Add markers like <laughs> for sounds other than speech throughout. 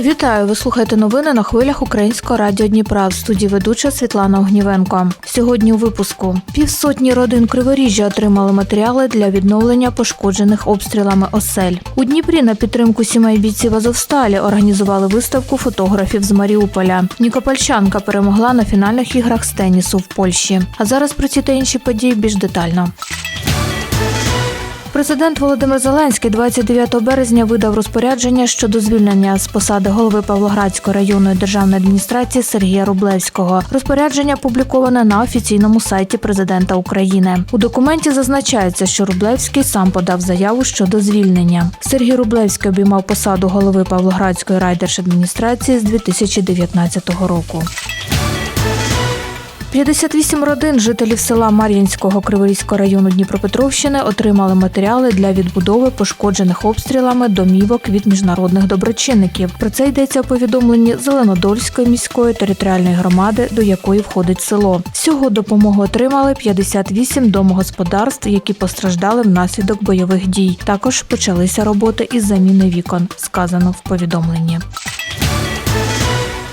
Вітаю! Ви слухаєте новини на хвилях Українського радіо Дніпра. В студії ведуча Світлана Огнівенко. Сьогодні у випуску півсотні родин Криворіжжя отримали матеріали для відновлення пошкоджених обстрілами осель. У Дніпрі на підтримку сімей бійців Азовсталі організували виставку фотографів з Маріуполя. Нікопольчанка перемогла на фінальних іграх з тенісу в Польщі. А зараз про ці та інші події більш детально. Президент Володимир Зеленський 29 березня видав розпорядження щодо звільнення з посади голови Павлоградської районної державної адміністрації Сергія Рублевського. Розпорядження опубліковане на офіційному сайті президента України. У документі зазначається, що Рублевський сам подав заяву щодо звільнення. Сергій Рублевський обіймав посаду голови Павлоградської райдержадміністрації з 2019 року. 58 родин жителів села Мар'їнського Криворізького району Дніпропетровщини отримали матеріали для відбудови пошкоджених обстрілами домівок від міжнародних доброчинників. Про це йдеться у повідомленні Зеленодольської міської територіальної громади, до якої входить село. Всього допомогу отримали 58 домогосподарств, які постраждали внаслідок бойових дій. Також почалися роботи із заміни вікон, сказано в повідомленні.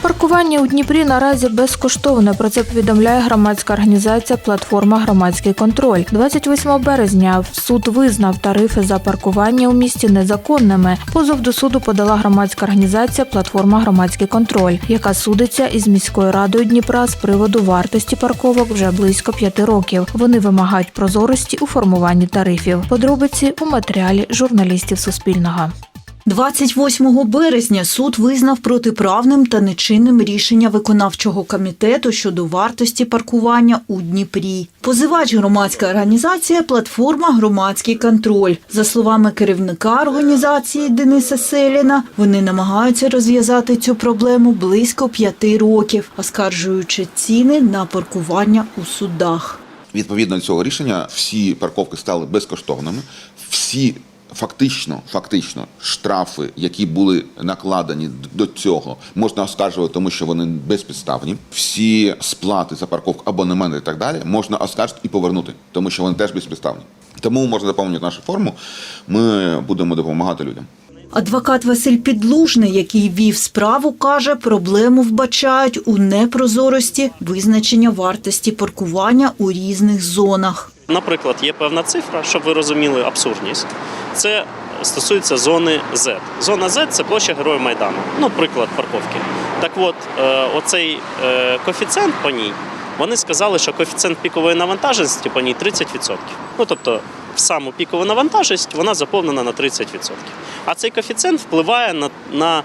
Паркування у Дніпрі наразі безкоштовне. Про це повідомляє громадська організація Платформа Громадський контроль. 28 березня суд визнав тарифи за паркування у місті незаконними. Позов до суду подала громадська організація Платформа Громадський контроль, яка судиться із міською радою Дніпра з приводу вартості парковок вже близько п'яти років. Вони вимагають прозорості у формуванні тарифів. Подробиці у матеріалі журналістів Суспільного. 28 березня суд визнав протиправним та нечинним рішення виконавчого комітету щодо вартості паркування у Дніпрі. Позивач громадська організація Платформа Громадський контроль. За словами керівника організації Дениса Селіна, вони намагаються розв'язати цю проблему близько п'яти років, оскаржуючи ціни на паркування у судах. Відповідно до цього рішення всі парковки стали безкоштовними. Всі фактично, фактично штрафи, які були накладені до цього, можна оскаржувати, тому що вони безпідставні. Всі сплати за парковку, абонементи і так далі можна оскаржити і повернути, тому що вони теж безпідставні. Тому можна заповнити нашу форму. Ми будемо допомагати людям. Адвокат Василь Підлужний, який вів справу, каже, проблему вбачають у непрозорості визначення вартості паркування у різних зонах. Наприклад, є певна цифра, щоб ви розуміли абсурдність. Це стосується зони Z. Зона Z – це площа Героїв Майдану. Ну, приклад парковки. Так от, е, оцей е, коефіцієнт по ній, вони сказали, що коефіцієнт пікової навантаженості по ній 30%. Ну, тобто, в саму пікову навантаженість вона заповнена на 30%. А цей коефіцієнт впливає на, на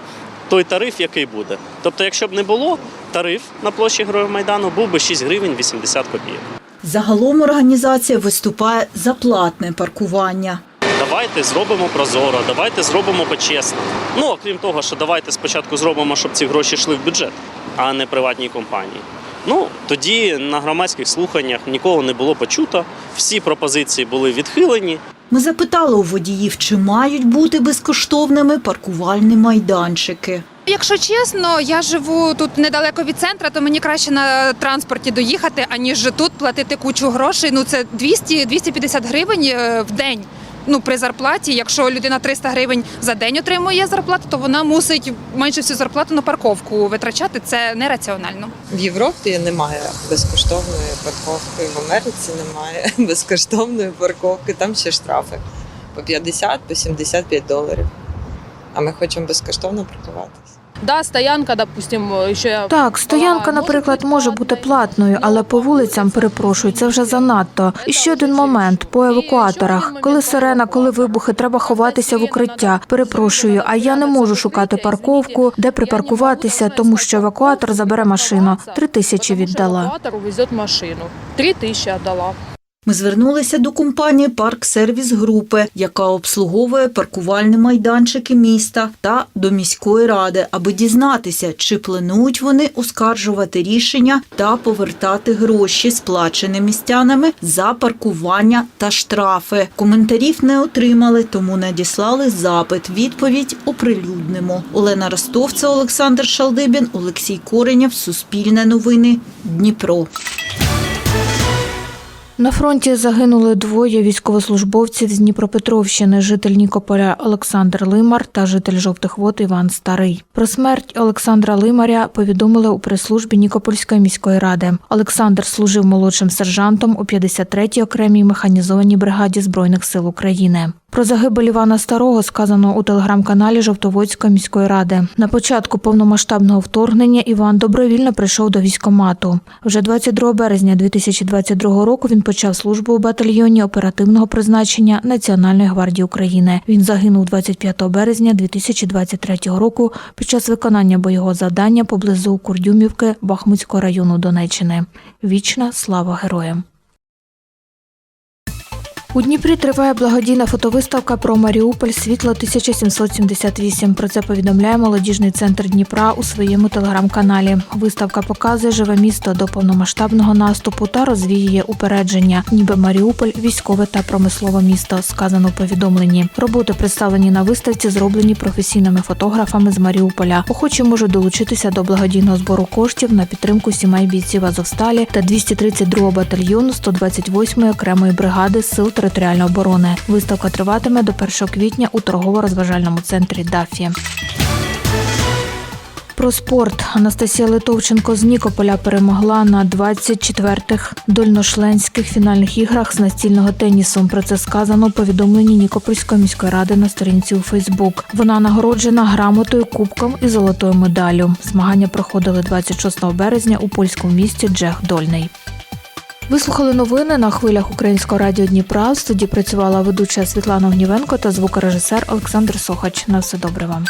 той тариф, який буде. Тобто, якщо б не було, тариф на площі Героїв Майдану був би 6 гривень 80 копійок. Загалом організація виступає за платне паркування. Давайте зробимо прозоро, давайте зробимо почесно. Ну окрім того, що давайте спочатку зробимо, щоб ці гроші йшли в бюджет, а не приватній компанії. Ну тоді на громадських слуханнях нікого не було почуто. Всі пропозиції були відхилені. Ми запитали у водіїв, чи мають бути безкоштовними паркувальні майданчики. Якщо чесно, я живу тут недалеко від центра, то мені краще на транспорті доїхати, аніж тут платити кучу грошей. Ну це 200-250 гривень е, в день. Ну, при зарплаті, якщо людина 300 гривень за день отримує зарплату, то вона мусить майже всю зарплату на парковку витрачати. Це нераціонально. В Європі немає безкоштовної парковки, в Америці немає <laughs> безкоштовної парковки, там ще штрафи по 50, по 75 доларів. А ми хочемо безкоштовно паркуватися. Да, стоянка, допустим, ще Так, стоянка, наприклад, може бути платною, але по вулицям, перепрошую, це вже занадто. І ще один момент по евакуаторах. Коли сирена, коли вибухи, треба ховатися в укриття. Перепрошую, а я не можу шукати парковку, де припаркуватися, тому що евакуатор забере машину. Три тисячі віддала. Евакуатор увезет машину. Три тисячі віддала. Ми звернулися до компанії Парк Сервіс Групи, яка обслуговує паркувальні майданчики міста, та до міської ради, аби дізнатися, чи планують вони оскаржувати рішення та повертати гроші, сплачені містянами за паркування та штрафи. Коментарів не отримали, тому надіслали запит. Відповідь оприлюднимо. Олена Ростовця, Олександр Шалдибін, Олексій Коренєв, Суспільне новини, Дніпро. На фронті загинули двоє військовослужбовців з Дніпропетровщини, житель Нікополя Олександр Лимар та житель Жовтих Вод Іван Старий. Про смерть Олександра Лимаря повідомили у прес-службі Нікопольської міської ради. Олександр служив молодшим сержантом у 53-й окремій механізованій бригаді Збройних сил України. Про загибель Івана Старого сказано у телеграм-каналі Жовтоводської міської ради. На початку повномасштабного вторгнення Іван добровільно прийшов до військомату. Вже 22 березня 2022 року він почав службу у батальйоні оперативного призначення Національної гвардії України. Він загинув 25 березня 2023 року під час виконання бойового завдання поблизу Курдюмівки Бахмутського району Донеччини. Вічна слава героям! У Дніпрі триває благодійна фотовиставка про Маріуполь Світло 1778. Про це повідомляє молодіжний центр Дніпра у своєму телеграм-каналі. Виставка показує живе місто до повномасштабного наступу та розвіює упередження, ніби Маріуполь військове та промислове місто. Сказано у повідомленні. Роботи представлені на виставці, зроблені професійними фотографами з Маріуполя. Охочі можуть долучитися до благодійного збору коштів на підтримку сімей бійців Азовсталі та 232 батальйону 128-ї окремої бригади сил територіальної оборони. Виставка триватиме до 1 квітня у торгово-розважальному центрі Дафі. Про спорт Анастасія Литовченко з Нікополя перемогла на 24-х дольношленських фінальних іграх з настільного тенісу. Про це сказано у повідомленні Нікопольської міської ради на сторінці у Фейсбук. Вона нагороджена грамотою, кубком і золотою медаллю. Змагання проходили 26 березня у польському місті Джех Дольний. Ви новини на хвилях Українського радіо Дніпра. В студії працювала ведуча Світлана Гнівенко та звукорежисер Олександр Сохач. На все добре вам.